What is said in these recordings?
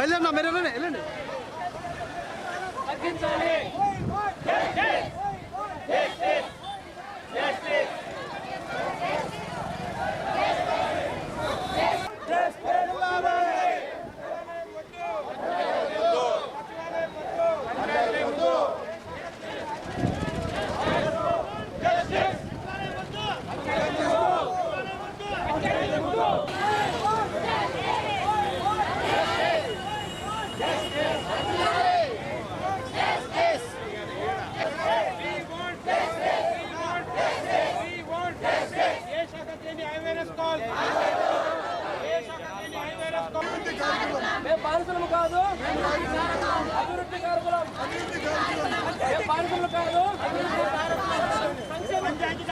బయలుదేరినా మీరు వెళ్ళండి వెళ్ళండి. కాదు పంచాయతీ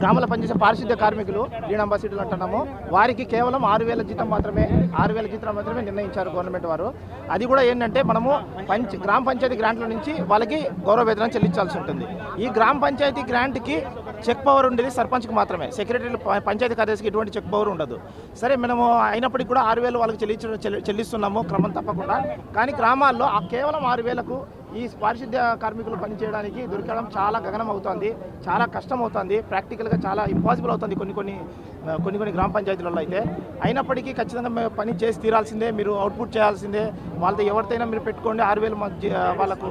గ్రామాల పనిచేసే పారిశుద్ధ్య కార్మికులు గ్రీన్ అంబాసిడర్లు అంటున్నాము. వారికి కేవలం ఆరు వేల జీతం మాత్రమే ఆరు వేల జీతం మాత్రమే నిర్ణయించారు గవర్నమెంట్ వారు. అది కూడా ఏంటంటే మనము పంచ గ్రామ పంచాయతీ గ్రాంట్ల నుంచి వాళ్ళకి గౌరవ వేతనం చెల్లించాల్సి ఉంటుంది. ఈ గ్రామ పంచాయతీ గ్రాంట్కి చెక్ పవర్ ఉండేది సర్పంచ్కి మాత్రమే. సెక్రటరీ పంచాయతీ కార్యదర్శికి ఎటువంటి చెక్ పవర్ ఉండదు. సరే మనము అయినప్పటికీ కూడా ఆరు వేలు వాళ్ళకి చెల్లించడం చెల్లిస్తున్నాము క్రమం తప్పకుండా. కానీ గ్రామాల్లో ఆ కేవలం ఆరు వేలకు ఈ పారిశుద్ధ్య కార్మికులు పనిచేయడానికి దొరకడం చాలా గగనం అవుతుంది చాలా కష్టం అవుతుంది ప్రాక్టికల్గా చాలా ఇంపాసిబుల్ అవుతుంది కొన్ని కొన్ని కొన్ని కొన్ని గ్రామ పంచాయతీలలో అయితే. అయినప్పటికీ ఖచ్చితంగా మేము పని చేసి తీరాల్సిందే మీరు అవుట్పుట్ చేయాల్సిందే. వాళ్ళతో ఎవరితోనైనా మీరు పెట్టుకోండి ఆరు వేలు వాళ్ళకు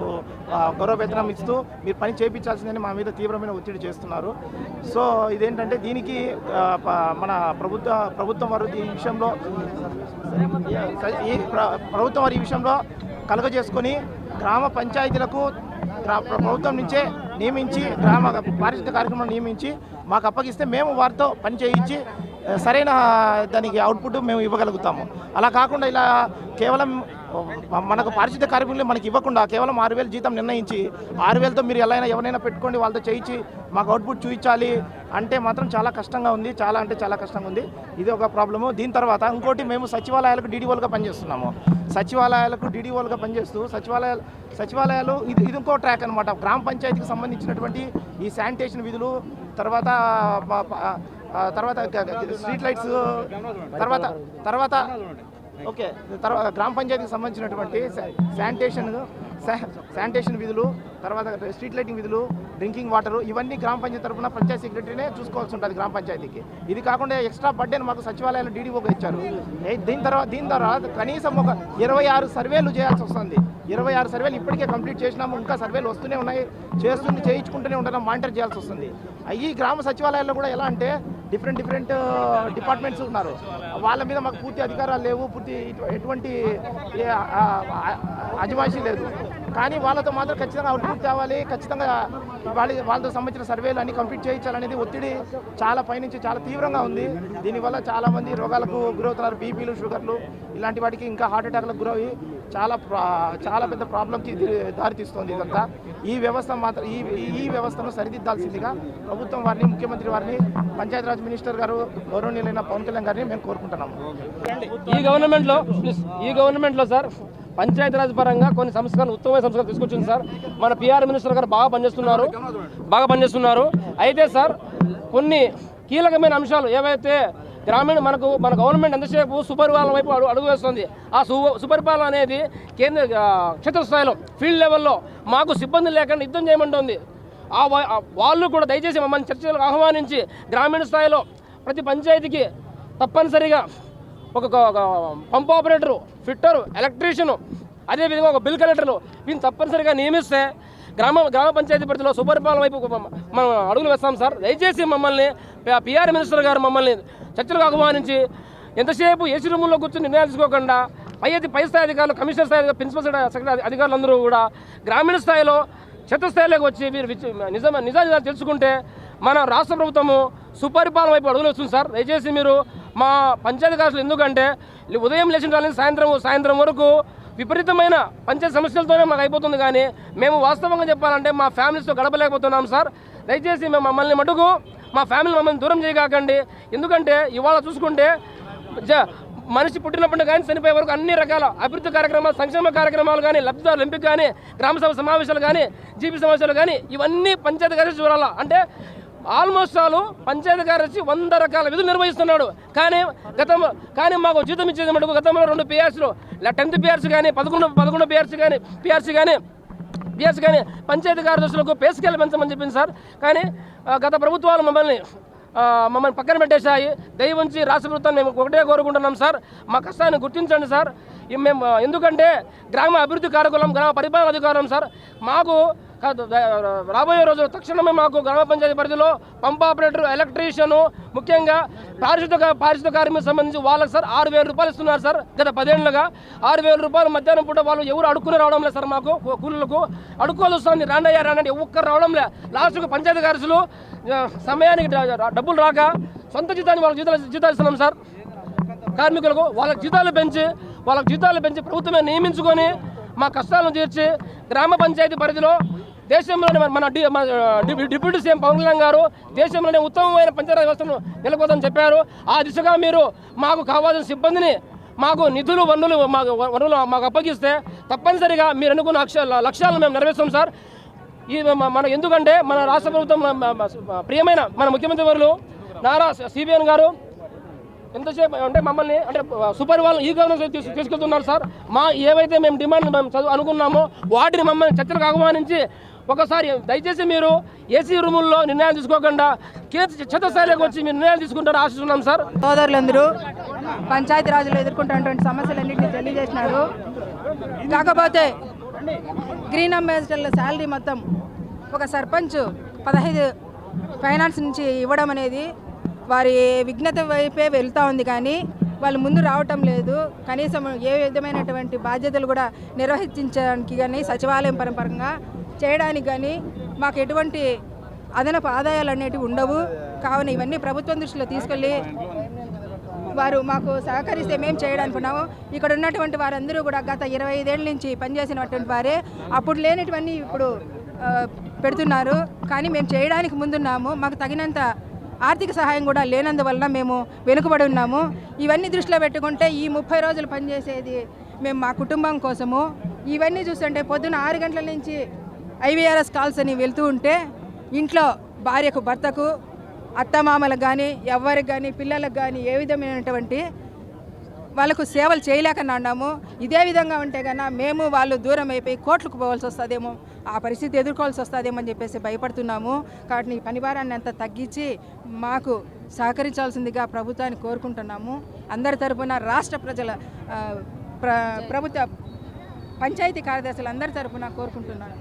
గౌరవ వేతనం ఇస్తూ మీరు పని చేయించాల్సిందని మా మీద తీవ్రమైన ఒత్తిడి చేస్తున్నారు. సో ఇదేంటంటే దీనికి మన ప్రభుత్వ ప్రభుత్వం వారు ఈ విషయంలో ఈ ప్రభుత్వం వారి ఈ విషయంలో కలుగజేసుకొని గ్రామ పంచాయతీలకు ప్రభుత్వం నుంచే నియమించి గ్రామ పారిశుద్ధ్య కార్యక్రమం నియమించి మాకు అప్పగిస్తే మేము వారితో పని చేయించి సరైన దానికి అవుట్పుట్ మేము ఇవ్వగలుగుతాము. అలా కాకుండా ఇలా కేవలం మనకు పారిశుద్ధ్య కార్మికులు మనకి ఇవ్వకుండా కేవలం ఆరు వేలు జీతం నిర్ణయించి ఆరు వేలతో మీరు ఎలా అయినా ఎవరైనా పెట్టుకోండి వాళ్ళతో చేయించి మాకు అవుట్పుట్ చూపించాలి అంటే మాత్రం చాలా కష్టంగా ఉంది. చాలా అంటే చాలా కష్టంగా ఉంది. ఇది ఒక ప్రాబ్లము. దీని తర్వాత ఇంకోటి మేము సచివాలయాలకు డీడీఓలుగా పనిచేస్తున్నాము. సచివాలయాలకు డీడీఓలుగా పనిచేస్తూ సచివాలయాలు సచివాలయాలు ఇది ఇది ఇంకో ట్రాక్ అనమాట గ్రామ పంచాయతీకి సంబంధించినటువంటి ఈ శానిటేషన్ విధులు తర్వాత తర్వాత స్ట్రీట్ లైట్స్ తర్వాత తర్వాత ఓకే తర్వాత గ్రామ పంచాయతీకి సంబంధించినటువంటి శానిటేషన్ శానిటేషన్ విధులు తర్వాత స్ట్రీట్ లైటింగ్ విధులు డ్రింకింగ్ వాటర్ ఇవన్నీ గ్రామ పంచాయతీ తరఫున పంచాయతీ సెక్రటరీనే చూసుకోవాల్సి ఉంటుంది గ్రామ పంచాయతీకి. ఇది కాకుండా ఎక్స్ట్రా బర్డెన్ మాకు సచివాలయాలు డీడీఓకి ఇచ్చారు. దీని తర్వాత దీని తర్వాత కనీసం ఒక ఇరవై ఆరు సర్వేలు చేయాల్సి వస్తుంది. ఇరవై ఆరు సర్వేలు ఇప్పటికే కంప్లీట్ చేసినాము. ఇంకా సర్వేలు వస్తూనే ఉన్నాయి. చేస్తుంటే చేయించుకుంటూనే ఉండడం మానిటర్ చేయాల్సి వస్తుంది. ఈ గ్రామ సచివాలయాల్లో కూడా ఎలా అంటే డిఫరెంట్ డిఫరెంట్ డిపార్ట్మెంట్స్ ఉన్నారు. వాళ్ళ మీద మాకు పూర్తి అధికారాలు లేవు. పూర్తి ఎటువంటి ఏ, అజమాయిషీ లేదు. కానీ వాళ్ళతో మాత్రం ఖచ్చితంగా అవుట్పుట్ తేవాలి ఖచ్చితంగా వాళ్ళ వాళ్ళతో సంబంధించిన సర్వేలు అన్ని కంప్లీట్ చేయించాలనేది ఒత్తిడి చాలా పైనుంచి చాలా తీవ్రంగా ఉంది. దీనివల్ల చాలా మంది రోగాలకు గురవుతున్నారు. బీపీలు షుగర్లు ఇలాంటి వాటికి ఇంకా హార్ట్ అటాక్లకు గురవి చాలా ప్రా- చాలా పెద్ద ప్రాబ్లంకి దారితీస్తుంది ఇదంతా. ఈ వ్యవస్థ మాత్రం ఈ ఈ వ్యవస్థను సరిదిద్దాల్సిందిగా ప్రభుత్వం వారిని ముఖ్యమంత్రి వారిని పంచాయతీరాజ్ మినిస్టర్ గారు గౌరవనీయులైన పవన్ కళ్యాణ్ గారిని మేము కోరుకుంటున్నాము. ఈ గవర్నమెంట్లో ఈ గవర్నమెంట్లో సార్ పంచాయతీరాజ్ పరంగా కొన్ని సంస్కరణలు ఉత్తమమైన సంస్కరణలు తీసుకొచ్చింది సార్. మన పిఆర్ మినిస్టర్ గారు బాగా పనిచేస్తున్నారు. బాగా పనిచేస్తున్నారు. అయితే సార్ కొన్ని కీలకమైన అంశాలు ఏవైతే గ్రామీణ మనకు మన గవర్నమెంట్ ఎంతసేపు సుపరిపాలన వైపు అడుగు అడుగు వేస్తుంది ఆ సు సుపరిపాలన అనేది కేంద్ర క్షేత్రస్థాయిలో ఫీల్డ్ లెవెల్లో మాకు సిబ్బంది లేకుండా యుద్ధం చేయమంటుంది. ఆ ఆ వాళ్ళు కూడా దయచేసి మమ్మల్ని చర్చలకు ఆహ్వానించి గ్రామీణ స్థాయిలో ప్రతి పంచాయతీకి తప్పనిసరిగా ఒక పంప్ ఆపరేటరు ఫిట్టరు ఎలక్ట్రీషియను అదేవిధంగా ఒక బిల్ కలెక్టర్లు వీళ్ళని తప్పనిసరిగా నియమిస్తే గ్రామ గ్రామ పంచాయతీ పరిధిలో సుపరిపాలన వైపు మనం అడుగులు వేస్తాం సార్. దయచేసి మమ్మల్ని పిఆర్ మినిస్టర్ గారు మమ్మల్ని చర్చలకు ఆహ్వానించి ఎంతసేపు ఏసీ రూముల్లో కూర్చొని నిర్ణయాలు తీసుకోకుండా పై అధి- పై స్థాయి అధికారులు కమిషనర్ స్థాయి ప్రిన్సిపల్ సెక్రటరీ అధికారులందరూ కూడా గ్రామీణ స్థాయిలో క్షేత్రస్థాయిలోకి వచ్చి మీరు నిజం నిజాలు తెలుసుకుంటే మన రాష్ట్ర ప్రభుత్వము సుపరిపాలన వైపు అడుగులు వస్తుంది సార్. దయచేసి మీరు మా పంచాయతీ కార్యాలయాలు ఎందుకంటే ఉదయం లేచిన వాళ్ళని సాయంత్రం సాయంత్రం వరకు విపరీతమైన పంచాయతీ సమస్యలతోనే మాకు అయిపోతుంది కానీ మేము వాస్తవంగా చెప్పాలంటే మా ఫ్యామిలీస్తో గడపలేకపోతున్నాం సార్. దయచేసి మేము మమ్మల్ని మటుకు మా ఫ్యామిలీ మమ్మల్ని దూరం చేయకండి ఎందుకంటే ఇవాళ చూసుకుంటే జ- మనిషి పుట్టినప్పుడు కానీ చనిపోయే వరకు అన్ని రకాల అభివృద్ధి కార్యక్రమాలు సంక్షేమ కార్యక్రమాలు కానీ లబ్ధిదారుల ఎంపిక కానీ గ్రామసభ సమావేశాలు కానీ జీపీ సమావేశాలు కానీ ఇవన్నీ పంచాయతీ కార్యదర్శి చూడాలా అంటే ఆల్మోస్ట్ ఆలు పంచాయతీ కార్యదర్శి వంద రకాల విధులు నిర్వహిస్తున్నాడు. కానీ గతం కానీ మాకు జీతం ఇచ్చేది మటుకు గతంలో రెండు పిఆర్సీలు టెన్త్ పిఆర్సీ కానీ పదకొండు పదకొండు పిఆర్సీ కానీ పిఆర్సీ కానీ పిఆర్సీ కానీ పంచాయతీ కార్యదర్శులకు పేసుకెళ్ళి పెంచమని చెప్పింది సార్. కానీ గత ప్రభుత్వాలు మమ్మల్ని మమ్మల్ని పక్కన పెట్టేశాయి. దయవుంచి రాష్ట్ర ప్రభుత్వాన్ని మేము ఒకటే కోరుకుంటున్నాం సార్. మా కష్టాన్ని గుర్తించండి సార్. మేము ఎందుకంటే గ్రామ అభివృద్ధి కార్యక్రమం గ్రామ పరిపాలన అధికారం సార్ మాకు రాబోయే రోజు తక్షణమే మాకు గ్రామ పంచాయతీ పరిధిలో పంప్ ఆపరేటర్ ఎలక్ట్రీషియన్ ముఖ్యంగా పారిశుద్ధ పారిశుద్ధ కార్మికు సంబంధించి వాళ్ళకి సార్ ఆరు వేల రూపాయలు ఇస్తున్నారు సార్ గత పదేళ్ళుగా ఆరు వేల రూపాయలు మధ్యాహ్నం పూట వాళ్ళు ఎవరు అడుక్కుని రావడం లేదు సార్ మాకు కూలీలకు. అడుక్కోవాలి వస్తుంది రాండయ్యా రానండి ఒక్కరు రావడం లే. లాస్ట్కు పంచాయతీ కార్యసులు సమయానికి డబ్బులు రాక సొంత జీతాన్ని వాళ్ళకి జీతాలు జీతాలు ఇస్తున్నాం సార్. కార్మికులకు వాళ్ళ జీతాలు పెంచి వాళ్ళకి జీతాలు పెంచి ప్రభుత్వమే నియమించుకొని మా కష్టాలను తీర్చి గ్రామ పంచాయతీ పరిధిలో దేశంలోనే మన- డిప్యూటీ సీఎం పవన్ కళ్యాణ్ గారు దేశంలోనే ఉత్తమమైన పంచాయతీ వ్యవస్థను నెలకొల్పని చెప్పారు. ఆ దిశగా మీరు మాకు కావాల్సిన సిబ్బందిని మాకు నిధులు వనరులు మాకు వనరులు మాకు అప్పగిస్తే తప్పనిసరిగా మీరు అనుకున్న లక్ష్యాలను మేము నెరవేర్స్తాం సార్. ఈ మన ఎందుకంటే మన రాష్ట్ర ప్రభుత్వం ప్రియమైన మన ముఖ్యమంత్రి వారు నారా సిబిఎన్ గారు ఎంతసేపు అంటే మమ్మల్ని అంటే సూపర్ వాళ్ళు ఈ గవర్నెన్స్ తీసుకెళ్తున్నారు సార్. మా ఏవైతే మేము డిమాండ్ మేము చదువు అనుకున్నామో వాటిని మమ్మల్ని చర్చలకు ఆహ్వానించి ఒకసారి దయచేసి మీరు ఏసీ రూముల్లో నిర్ణయాలు తీసుకోకుండా కేంద్ర క్షేత్రస్థాయిలోకి వచ్చి మీరు నిర్ణయాలు తీసుకుంటారు ఆశిస్తున్నాం సార్. సోదరులందరూ పంచాయతీ రాజులు ఎదుర్కొంటున్నటువంటి సమస్యలన్నింటినీ తెలియజేసినారు. కాకపోతే గ్రీన్ అంబాసిడర్ల శాలరీ మొత్తం ఒక సర్పంచ్ పదహైదు ఫైనాన్స్ నుంచి ఇవ్వడం అనేది వారి విఘ్నత వైపే వెళ్తూ ఉంది కానీ వాళ్ళు ముందు రావటం లేదు. కనీసం ఏ విధమైనటువంటి బాధ్యతలు కూడా నిర్వహించడానికి కానీ సచివాలయం పరంపరంగా చేయడానికి కానీ మాకు ఎటువంటి అదనపు ఆదాయాలు అనేటివి ఉండవు. కావున ఇవన్నీ ప్రభుత్వం దృష్టిలో తీసుకెళ్ళి వారు మాకు సహకరిస్తే మేము చేయడానుకున్నాము ఇక్కడ ఉన్నటువంటి వారందరూ కూడా గత ఇరవై ఐదేళ్ళ నుంచి పనిచేసినటువంటి వారే. అప్పుడు లేనిటివన్నీ ఇప్పుడు పెడుతున్నారు. కానీ మేము చేయడానికి ముందున్నాము. మాకు తగినంత ఆర్థిక సహాయం కూడా లేనందువలన మేము వెనుకబడి ఉన్నాము. ఇవన్నీ దృష్టిలో పెట్టుకుంటే ఈ ముప్పై రోజులు పనిచేసేది మేము మా కుటుంబం కోసము. ఇవన్నీ చూస్తుంటే పొద్దున్న ఆరు గంటల నుంచి ఐవీఆర్ఎస్ కాల్స్ అని వెళ్తూ ఉంటే ఇంట్లో భార్యకు భర్తకు అత్తమామలకు కానీ ఎవరికి కానీ పిల్లలకు కానీ ఏ విధమైనటువంటి వాళ్ళకు సేవలు చేయలేకన్నాము ఇదే విధంగా ఉంటే కన్నా మేము వాళ్ళు దూరం అయిపోయి కోట్లకు పోవాల్సి వస్తుందేమో ఆ పరిస్థితి ఎదుర్కోవాల్సి వస్తుందేమో అని చెప్పేసి భయపడుతున్నాము. కాబట్టి ఈ పని భారాన్ని అంతా తగ్గించి మాకు సహకరించాల్సిందిగా ప్రభుత్వాన్ని కోరుకుంటున్నాము. అందరి తరఫున రాష్ట్ర ప్రజల ప్ర ప్రభుత్వ పంచాయతీ కార్యదర్శులు అందరి తరపున కోరుకుంటున్నాను.